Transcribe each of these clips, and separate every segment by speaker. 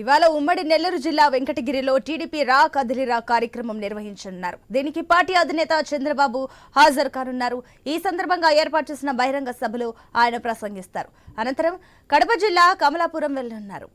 Speaker 1: ఇవాళ ఉమ్మడి నెల్లూరు జిల్లా వెంకటగిరిలో టీడీపీ రా కదిలిరా కార్యక్రమం నిర్వహించనున్నారు. దీనికి పార్టీ అధినేత చంద్రబాబు హాజరు కానున్నారు. ఈ సందర్భంగా ఏర్పాటు చేసిన బహిరంగ సభలో ఆయన ప్రసంగిస్తారు. అనంతరం కడప జిల్లా కమలాపురం వెళ్ళనున్నారు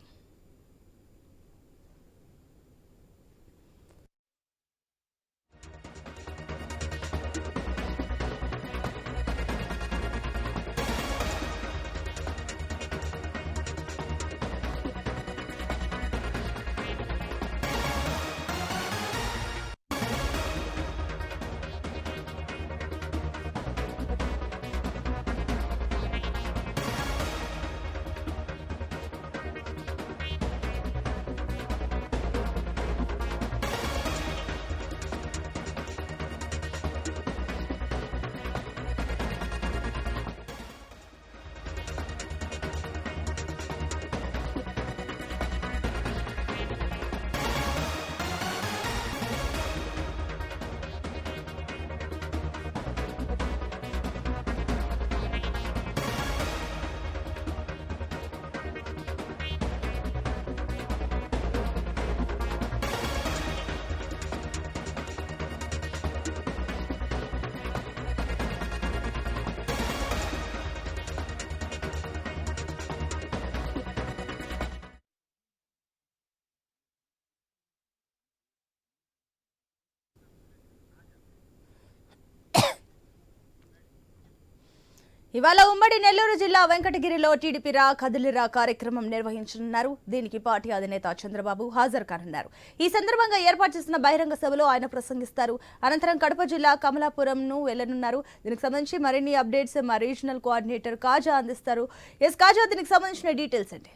Speaker 1: ఇవాళ ఉమ్మడి నెల్లూరు జిల్లా వెంకటగిరిలో టీడీపీ రా కదిలిరా కార్యక్రమం నిర్వహించనున్నారు. దీనికి పార్టీ అధినేత చంద్రబాబు హాజరు కానున్నారు. ఈ సందర్భంగా ఏర్పాటు చేసిన బహిరంగ సభలో ఆయన ప్రసంగిస్తారు. అనంతరం కడప జిల్లా కమలాపురంను వెళ్ళనున్నారు. దీనికి సంబంధించి మరిన్ని అప్డేట్స్ మా రీజనల్ కోఆర్డినేటర్ కాజా అందిస్తారు. ఎస్ కాజా దీనికి సంబంధించిన డీటెయిల్స్ అండి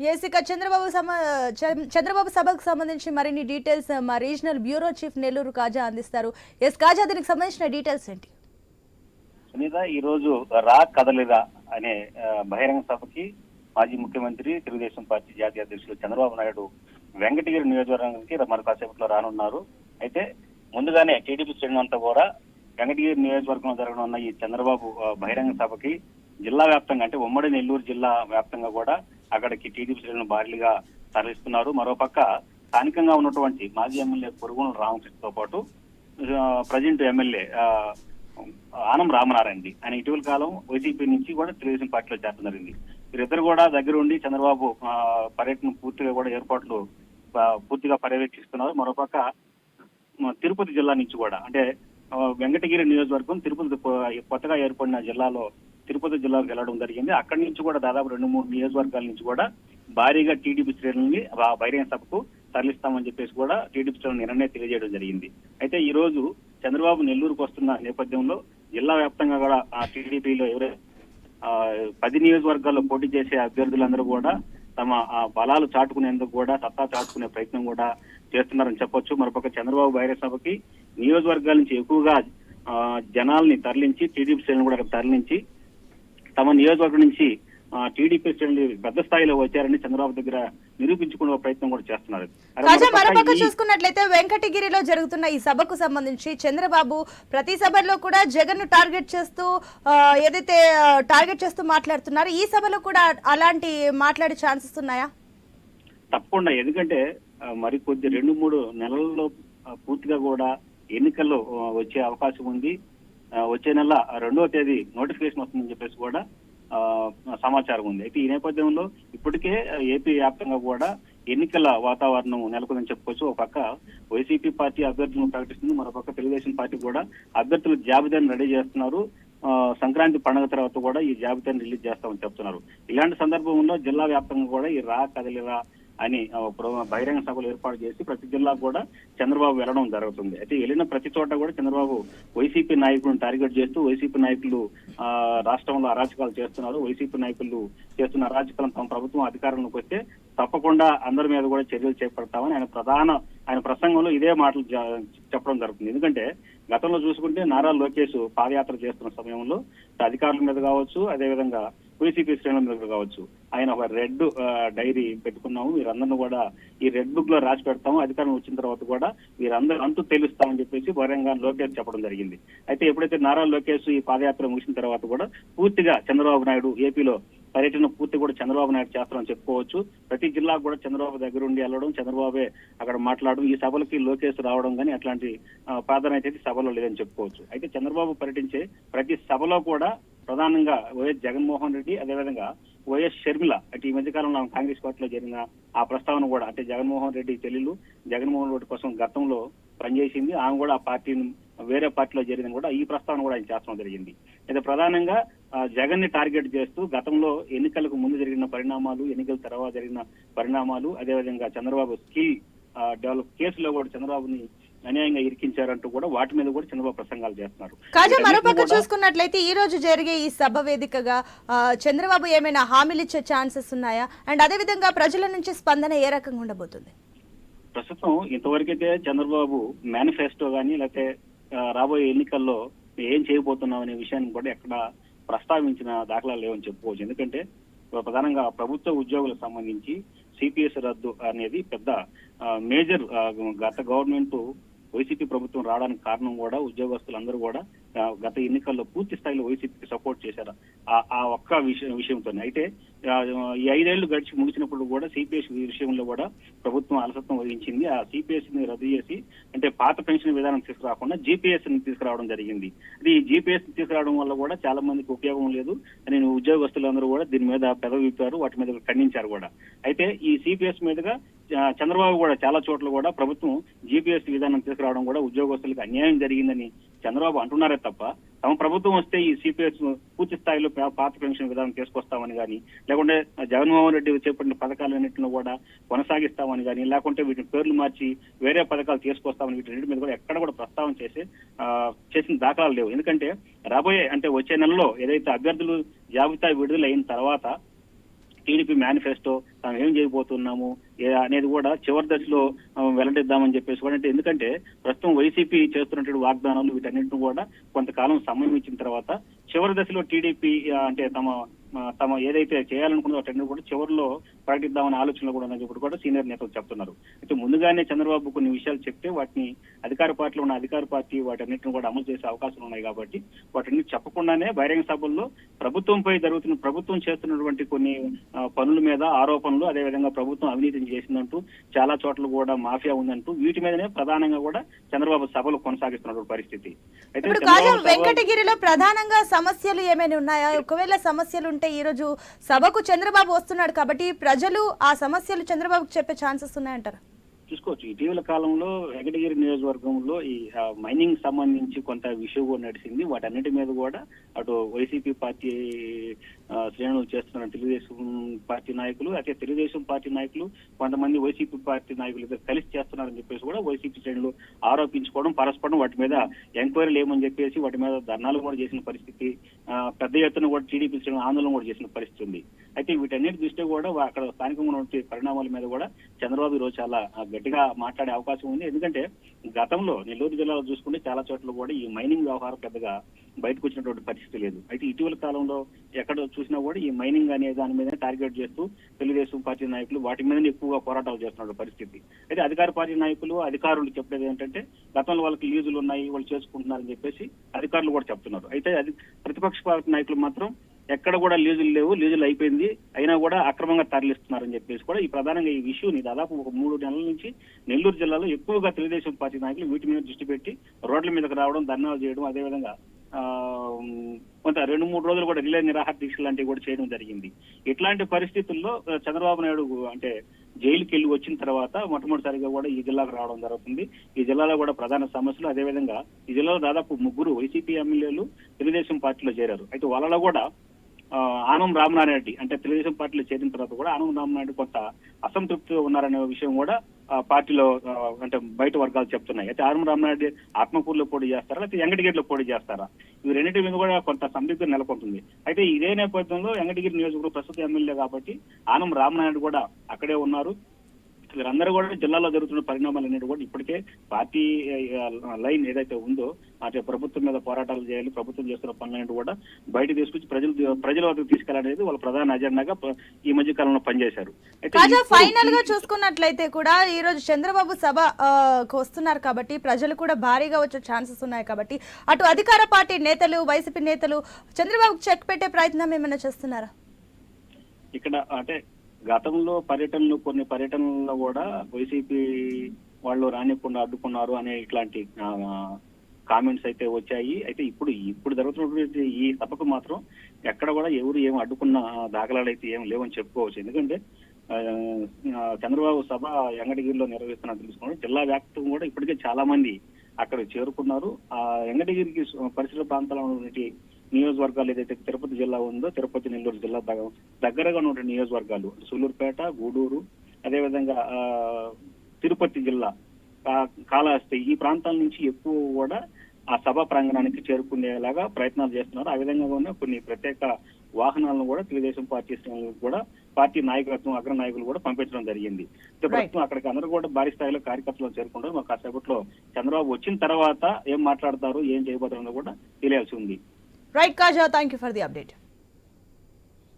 Speaker 1: ఎస్ ఇక చంద్రబాబు సమ చంద్రబాబు సభకు సంబంధించి మరిన్ని డీటెయిల్స్ మా regional bureau chief Nellore Kaja అందిస్తారు. ఎస్ కాజా దీనికి సంబంధించిన డీటెయిల్స్ ఏంటి?
Speaker 2: సునీత ఈ రోజు రా కదలిరా అనే బహిరంగ సభకి మాజీ ముఖ్యమంత్రి తెలుగుదేశం పార్టీ జాతీయ అధ్యక్షులు చంద్రబాబు నాయుడు వెంకటగిరి నియోజకవర్గానికి మరి కాసేపట్లో రానున్నారు. అయితే ముందుగానే టీడీపీ శ్రేణులు కూడా వెంకటగిరి నియోజకవర్గంలో జరగనున్న ఈ చంద్రబాబు బహిరంగ సభకి జిల్లా వ్యాప్తంగా అంటే ఉమ్మడి నెల్లూరు జిల్లా వ్యాప్తంగా కూడా అక్కడికి టీడీపీ శ్రేణులు భారీగా తరలిస్తున్నారు. మరోపక్క స్థానికంగా ఉన్నటువంటి మాజీ ఎమ్మెల్యే పొరుగున రామకృష్ణతో పాటు ప్రజెంట్ ఎమ్మెల్యే ఆనం రామనారాయణది. ఆయన ఇటీవల కాలం వైసీపీ నుంచి కూడా తెలుగుదేశం పార్టీలో చేరడం జరిగింది వీరిద్దరు కూడా దగ్గర ఉండి చంద్రబాబు పర్యటన పూర్తిగా కూడా ఏర్పాట్లు పూర్తిగా పర్యవేక్షిస్తున్నారు. మరోపక్క తిరుపతి జిల్లా నుంచి కూడా అంటే వెంకటగిరి నియోజకవర్గం తిరుపతి కొత్తగా ఏర్పడిన జిల్లాలో తిరుపతి జిల్లాకు వెళ్ళడం జరిగింది. అక్కడి నుంచి కూడా దాదాపు రెండు మూడు నియోజకవర్గాల నుంచి కూడా భారీగా టీడీపీ శ్రేణుల్ని ఆ బహిరంగ సభకు తరలిస్తామని చెప్పేసి కూడా టీడీపీ శ్రేణులు నిర్ణయం తెలియజేయడం జరిగింది. అయితే ఈ రోజు చంద్రబాబు నెల్లూరుకు వస్తున్న నేపథ్యంలో జిల్లా వ్యాప్తంగా కూడా ఆ టీడీపీలో ఎవరైతే పది నియోజకవర్గాల్లో పోటీ చేసే అభ్యర్థులందరూ కూడా తమ ఆ, బలాలు చాటుకునేందుకు కూడా సత్తా చాటుకునే ప్రయత్నం కూడా చేస్తున్నారని చెప్పొచ్చు. మరొక చంద్రబాబు బహిరంగ సభకి నియోజకవర్గాల నుంచి ఎక్కువగా జనాల్ని తరలించి టీడీపీ శ్రేణులు కూడా తరలించి తమ నియోజకవర్గం నుంచి టీడీపీ శ్రేణులు పెద్ద స్థాయిలో వచ్చారని చంద్రబాబు దగ్గర నిరూపించుకునే ప్రయత్నం కూడా చేస్తున్నారు. మరోపక్క
Speaker 1: చూసుకున్నట్లయితే వెంకటగిరిలో జరుగుతున్న ఈ సభకు సంబంధించి చంద్రబాబు ప్రతి సభలో కూడా జగన్ను టార్గెట్ చేస్తూ ఏదైతే టార్గెట్ చేస్తూ మాట్లాడుతున్నారు ఈ సభలో కూడా అలాంటి మాట్లాడే ఛాన్సెస్ ఉన్నాయా?
Speaker 2: తప్పకుండా. ఎందుకంటే మరి కొద్ది రెండు మూడు నెలల్లో పూర్తిగా కూడా ఎన్నికల్లో వచ్చే అవకాశం ఉంది. వచ్చే నెల రెండవ తేదీ నోటిఫికేషన్ వస్తుందని చెప్పేసి కూడా సమాచారం ఉంది. అయితే ఈ నేపథ్యంలో ఇప్పటికే ఏపీ వ్యాప్తంగా కూడా ఎన్నికల వాతావరణం నెలకొందని చెప్పుకోవచ్చు. ఒక పక్క వైసీపీ పార్టీ అభ్యర్థులను ప్రకటిస్తుంది. మరోపక్క తెలుగుదేశం పార్టీ కూడా అభ్యర్థుల జాబితాను రెడీ చేస్తున్నారు. సంక్రాంతి పండుగ తర్వాత కూడా ఈ జాబితాను రిలీజ్ చేస్తామని చెప్తున్నారు. ఇలాంటి సందర్భంలో జిల్లా వ్యాప్తంగా కూడా ఈ రా కదలిరా అని బహిరంగ సభలు ఏర్పాటు చేసి ప్రతి జిల్లా కూడా చంద్రబాబు వెళ్ళడం జరుగుతుంది. అయితే వెళ్ళిన ప్రతి చోట కూడా చంద్రబాబు వైసీపీ నాయకులను టార్గెట్ చేస్తూ వైసీపీ నాయకులు ఆ, రాష్ట్రంలో అరాచకాలు చేస్తున్నారు. వైసీపీ నాయకులు చేస్తున్న అరాచకాలను తమ ప్రభుత్వం అధికారంలోకి వస్తే తప్పకుండా అందరి మీద కూడా చర్యలు చేపడతామని ఆయన ప్రధాన ఆయన ప్రసంగంలో ఇదే మాటలు చెప్పడం జరుగుతుంది. ఎందుకంటే గతంలో చూసుకుంటే నారా లోకేష్ పాదయాత్ర చేస్తున్న సమయంలో అధికారుల మీద కావచ్చు అదేవిధంగా వైసీపీ శ్రేణుల మీద కావచ్చు ఆయన ఒక రెడ్ డైరీ పెట్టుకున్నాము. వీరందరిని కూడా ఈ రెడ్ బుక్లో రాసి పెడతాము. అధికారం వచ్చిన తర్వాత కూడా వీరందరూ అంతు తెలుస్తామని చెప్పేసి బహిరంగ లోకేష్ చెప్పడం జరిగింది. అయితే ఎప్పుడైతే నారా లోకేష్ ఈ పాదయాత్ర ముగిసిన తర్వాత కూడా పూర్తిగా చంద్రబాబు నాయుడు ఏపీలో పర్యటన పూర్తి కూడా చంద్రబాబు నాయుడు చేస్తారని చెప్పుకోవచ్చు. ప్రతి జిల్లాకు కూడా చంద్రబాబు దగ్గర ఉండి వెళ్ళడం చంద్రబాబే అక్కడ మాట్లాడడం ఈ సభలకి లోకేష్ రావడం కానీ అట్లాంటి ప్రాధాన్యత అయితే సభలో లేదని చెప్పుకోవచ్చు. అయితే చంద్రబాబు పర్యటించే ప్రతి సభలో కూడా ప్రధానంగా వైఎస్ జగన్మోహన్ రెడ్డి అదేవిధంగా వైఎస్ షర్మిల అంటే ఈ మధ్య కాలంలో ఆమె కాంగ్రెస్ పార్టీలో జరిగిన ఆ ప్రస్తావన కూడా అంటే జగన్మోహన్ రెడ్డి చెల్లెలు జగన్మోహన్ రెడ్డి కోసం గతంలో పనిచేసింది ఆమె కూడా ఆ పార్టీని వేరే పార్టీలో జరిగిన కూడా ఈ ప్రస్తావన కూడా ఆయన చేస్తడం జరిగింది. అయితే ప్రధానంగా జగన్ని టార్గెట్ చేస్తూ గతంలో ఎన్నికలకు ముందు జరిగిన పరిణామాలు ఎన్నికల తర్వాత జరిగిన పరిణామాలు అదేవిధంగా చంద్రబాబు స్కిల్ డెవలప్ కేసులో కూడా చంద్రబాబుని అన్యాయంగా ఇరికించారంటూ కూడా వాటి మీద కూడా చంద్రబాబు ప్రసంగాలు చేస్తున్నారు.
Speaker 1: కాజా మరోపక్క చూసుకున్నట్లయితే ఈ రోజు జరిగే ఈ సభ వేదికగా చంద్రబాబు ఏమైనా హామీలు ఇచ్చే ఛాన్సెస్ ఉన్నాయా? అండ్ అదేవిధంగా ప్రజల నుంచి స్పందన ఏ రకంగా ఉండబోతుంది?
Speaker 2: ప్రస్తుతం ఇంతవరకైతే చంద్రబాబు మేనిఫెస్టో కానీ లేకపోతే రాబోయే ఎన్నికల్లో ఏం చేయబోతున్నాం అనే విషయాన్ని కూడా ఎక్కడ ప్రస్తావించిన దాఖలాలు లేవని చెప్పుకోవచ్చు. ఎందుకంటే ప్రధానంగా ప్రభుత్వ ఉద్యోగులకు సంబంధించి సిపిఎస్ రద్దు అనేది పెద్ద మేజర్ గత గవర్నమెంట్ వైసీపీ ప్రభుత్వం రావడానికి కారణం కూడా ఉద్యోగస్తులందరూ కూడా గత ఎన్నికల్లో పూర్తి స్థాయిలో వైసీపీకి సపోర్ట్ చేశారు. ఆ- ఆ ఒక్క విషయం విషయంతోనే. అయితే ఈ ఐదేళ్ళు గడిచి ముగిసినప్పుడు కూడా సిపిఎస్ విషయంలో కూడా ప్రభుత్వం అలసత్వం వహించింది. ఆ సిపిఎస్ని రద్దు చేసి అంటే పాత పెన్షన్ విధానం తీసుకురాకుండా జీపీఎస్ని తీసుకురావడం జరిగింది. అది ఈ జీపీఎస్ తీసుకురావడం వల్ల కూడా చాలా మందికి ఉపయోగం లేదు. అని ఉద్యోగస్తులందరూ కూడా దీని మీద పెదవిప్పారు వాటి మీద ఖండించారు కూడా. అయితే ఈ సిపిఎస్ మీదుగా చంద్రబాబు కూడా చాలా చోట్ల కూడా ప్రభుత్వం జీపీఎస్ విధానం తీసుకురావడం కూడా ఉద్యోగస్తులకు అన్యాయం జరిగిందని చంద్రబాబు అంటున్నారే తప్ప తమ ప్రభుత్వం వస్తే ఈ సిపిఎస్ పూర్తి స్థాయిలో పాత పెన్షన్ విధానం తీసుకొస్తామని కానీ లేకుంటే జగన్మోహన్ రెడ్డి చేపట్టిన పథకాలన్నింటిని కూడా కొనసాగిస్తామని కానీ లేకుంటే వీటిని పేర్లు మార్చి వేరే పథకాలు తీసుకొస్తామని వీటి మీద కూడా ఎక్కడ కూడా ప్రస్తావన చేసి చేసిన దాఖలాలు లేవు. ఎందుకంటే రాబోయే అంటే వచ్చే నెలలో ఏదైతే అభ్యర్థులు జాబితా విడుదల అయిన తర్వాత టీడీపీ మేనిఫెస్టో తాము ఏం చేయబోతున్నాము అనేది కూడా చివరి దశలో వెల్లడిద్దామని చెప్పేసి కూడా అంటే ఎందుకంటే ప్రస్తుతం వైసీపీ చేస్తున్నటువంటి వాగ్దానాలు వీటన్నింటిని కూడా కొంతకాలం సమయం ఇచ్చిన తర్వాత చివరి దశలో టీడీపీ అంటే తమ తమ ఏదైతే చేయాలనుకున్నదో అటన్నీ కూడా చివరిలో ప్రకటిద్దామనే ఆలోచనలు కూడా ఉన్నది ఇప్పుడు కూడా సీనియర్ నేతలు చెప్తున్నారు. అయితే ముందుగానే చంద్రబాబు కొన్ని విషయాలు చెప్తే వాటిని అధికార పార్టీలో ఉన్న అధికార పార్టీ వాటన్నిటిని కూడా అమలు చేసే అవకాశాలు ఉన్నాయి కాబట్టి వాటిని చెప్పకుండానే బహిరంగ సభల్లో ప్రభుత్వంపై జరుగుతున్న ప్రభుత్వం చేస్తున్నటువంటి కొన్ని పనుల మీద ఆరోపణలు అదేవిధంగా ప్రభుత్వం అవినీతిని చేసిందంటూ చాలా చోట్ల కూడా మాఫియా ఉందంటూ వీటి మీదనే ప్రధానంగా కూడా చంద్రబాబు సభలు కొనసాగిస్తున్నటువంటి పరిస్థితి. అయితే
Speaker 1: వెంకటగిరిలో ప్రధానంగా సమస్యలు ఏమైనా ఉన్నాయా? ఒకవేళ సమస్యలు ఉంటే ఈ రోజు సభకు చంద్రబాబు వస్తున్నాడు కాబట్టి ప్రజలు ఆ సమస్యలు చంద్రబాబుకు చెప్పే ఛాన్సెస్ ఉన్నాయంటారా?
Speaker 2: చూసుకోవచ్చు. ఇటీవల కాలంలో వెంకటగిరి నియోజకవర్గంలో ఈ మైనింగ్ సంబంధించి కొంత విషయం కూడా నడిచింది. వాటన్నిటి మీద కూడా అటు వైసీపీ పార్టీ శ్రేణులు చేస్తున్నారు తెలుగుదేశం పార్టీ నాయకులు అయితే తెలుగుదేశం పార్టీ నాయకులు కొంతమంది వైసీపీ పార్టీ నాయకులు ఇద్దరు కలిసి చేస్తున్నారని చెప్పేసి కూడా వైసీపీ శ్రేణులు ఆరోపించుకోవడం పరస్పరం వాటి మీద ఎంక్వైరీలు ఏమని చెప్పేసి వాటి మీద ధర్నాలు కూడా చేసిన పరిస్థితి పెద్ద ఎత్తున కూడా టీడీపీ శ్రేణులు ఆందోళన కూడా చేసిన పరిస్థితి ఉంది. అయితే వీటన్నిటి దృష్ట్యా కూడా అక్కడ స్థానికంగా ఉన్నటువంటి పరిణామాల మీద కూడా చంద్రబాబు ఈరోజు చాలా గట్టిగా మాట్లాడే అవకాశం ఉంది. ఎందుకంటే గతంలో నెల్లూరు జిల్లాలో చూసుకుంటే చాలా చోట్ల కూడా ఈ మైనింగ్ వ్యవహారం పెద్దగా బయటకు వచ్చినటువంటి పరిస్థితి లేదు. అయితే ఇటీవల కాలంలో ఎక్కడ చూసినా కూడా ఈ మైనింగ్ అనే దాని మీద టార్గెట్ చేస్తూ తెలుగుదేశం పార్టీ నాయకులు వాటి మీద ఎక్కువగా పోరాటాలు చేస్తున్న పరిస్థితి. అయితే అధికార పార్టీ నాయకులు అధికారులు చెప్పేది ఏంటంటే గతంలో వాళ్ళకి లీజులు ఉన్నాయి వాళ్ళు చేసుకుంటున్నారని చెప్పేసి అధికారులు కూడా చెప్తున్నారు. అయితే అది ప్రతిపక్ష పార్టీ నాయకులు మాత్రం ఎక్కడ కూడా లీజులు లేవు లీజులు అయిపోయింది అయినా కూడా అక్రమంగా తరలిస్తున్నారని చెప్పేసి కూడా ఈ ప్రధానంగా ఈ ఇష్యూని దాదాపు ఒక మూడు నెలల నుంచి నెల్లూరు జిల్లాలో ఎక్కువగా తెలుగుదేశం పార్టీ నాయకులు వీటి మీద దృష్టి పెట్టి రోడ్ల మీదకి రావడం ధర్నాలు చేయడం అదేవిధంగా కొంత రెండు మూడు రోజులు కూడా రిలే నిరాహార దీక్ష లాంటివి కూడా చేయడం జరిగింది. ఇట్లాంటి పరిస్థితుల్లో చంద్రబాబు నాయుడు అంటే జైలుకి వెళ్ళి వచ్చిన తర్వాత మొట్టమొదటిసారిగా కూడా ఈ జిల్లాకు రావడం జరుగుతుంది. ఈ జిల్లాలో కూడా ప్రధాన సమస్యలు అదేవిధంగా ఈ జిల్లాలో దాదాపు ముగ్గురు వైసీపీ ఎమ్మెల్యేలు తెలుగుదేశం పార్టీలో చేరారు. అయితే వాళ్ళలో కూడా ఆనం రామనారాయణ అంటే తెలుగుదేశం పార్టీలో చేరిన తర్వాత కూడా ఆనం రామనాయుడు కొంత అసంతృప్తిగా ఉన్నారనే విషయం కూడా పార్టీలో అంటే బయట వర్గాలు చెప్తున్నాయి. అయితే ఆనం రామనాయుడు ఆత్మకూరులో పోటీ చేస్తారా? లేకపోతే ఎంగటిగిరిలో పోటీ చేస్తారా? ఇవి రెండింటి మీద కూడా కొంత సందిగ్ధం నెలకొంటుంది. అయితే ఇదే నేపథ్యంలో ఎంగటిగిరి నియోజకవర్గం ప్రస్తుత ఎమ్మెల్యే కాబట్టి ఆనం రామనాయుడు కూడా అక్కడే ఉన్నారు. వీరందరూ కూడా జిల్లాలో జరుగుతున్న పరిణామాలు అనేది కూడా ఇప్పటికే పార్టీ లైన్ ఏదైతే ఉందో అంటే ప్రభుత్వం మీద పోరాటాలు చేయాలి ప్రభుత్వం చేస్తున్న పనులన్నిటి కూడా బయట తీసుకొచ్చి ప్రజలు ప్రజల వద్దకు తీసుకెళ్ళనేది వాళ్ళ ప్రధాన అజెండాగా ఈ మధ్య కాలంలో పనిచేశారు. ఫైనల్గా
Speaker 1: చూసుకున్నట్లయితే కూడా ఈ రోజు చంద్రబాబు సభ వస్తున్నారు కాబట్టి ప్రజలు కూడా భారీగా వచ్చే ఛాన్సెస్ ఉన్నాయి కాబట్టి అటు అధికార పార్టీ నేతలు వైసీపీ నేతలు చంద్రబాబుకు చెక్ పెట్టే ప్రయత్నం ఏమైనా చేస్తున్నారా?
Speaker 2: ఇక్కడ అంటే గతంలో పర్యటనలు కొన్ని పర్యటనల్లో కూడా వైసీపీ వాళ్ళు రానికుండా అడ్డుకున్నారు అనే ఇట్లాంటి కామెంట్స్ అయితే వచ్చాయి. అయితే ఇప్పుడు ఇప్పుడు జరుగుతున్నటువంటి ఈ సభకు మాత్రం ఎక్కడ కూడా ఎవరు ఏం అడ్డుకున్న దాఖలాలు అయితే ఏం లేవని చెప్పుకోవచ్చు. ఎందుకంటే చంద్రబాబు సభ ఎంగటగిరిలో నిర్వహిస్తున్నట్టు తెలుసుకున్నాడు జిల్లా వ్యాప్తం కూడా ఇప్పటికే చాలా మంది అక్కడ చేరుకున్నారు. ఆ ఎంగటగిరికి పరిసర ప్రాంతాల నియోజకవర్గాలు ఏదైతే తిరుపతి జిల్లా ఉందో తిరుపతి నెల్లూరు జిల్లా దగ్గ- దగ్గరగా ఉన్న నియోజకవర్గాలు సూలూరుపేట గూడూరు అదేవిధంగా తిరుపతి జిల్లా కాళహస్తి ఈ ప్రాంతాల నుంచి ఎక్కువ కూడా ఆ సభ ప్రాంగణానికి చేరుకునేలాగా ప్రయత్నాలు చేస్తున్నారు. ఆ విధంగా ఉన్న కొన్ని ప్రత్యేక వాహనాలను కూడా తెలుగుదేశం పార్టీ కూడా పార్టీ నాయకత్వం అగ్ర నాయకులు కూడా పంపించడం జరిగింది. ప్రస్తుతం అక్కడికి అందరూ కూడా భారీ స్థాయిలో కార్యకర్తలు చేరుకుంటారు. మరి కాసేపట్లో చంద్రబాబు వచ్చిన తర్వాత ఏం మాట్లాడతారు ఏం చేయబోతారో కూడా తెలియాల్సి ఉంది.
Speaker 1: Right, Kaja, thank you for the update.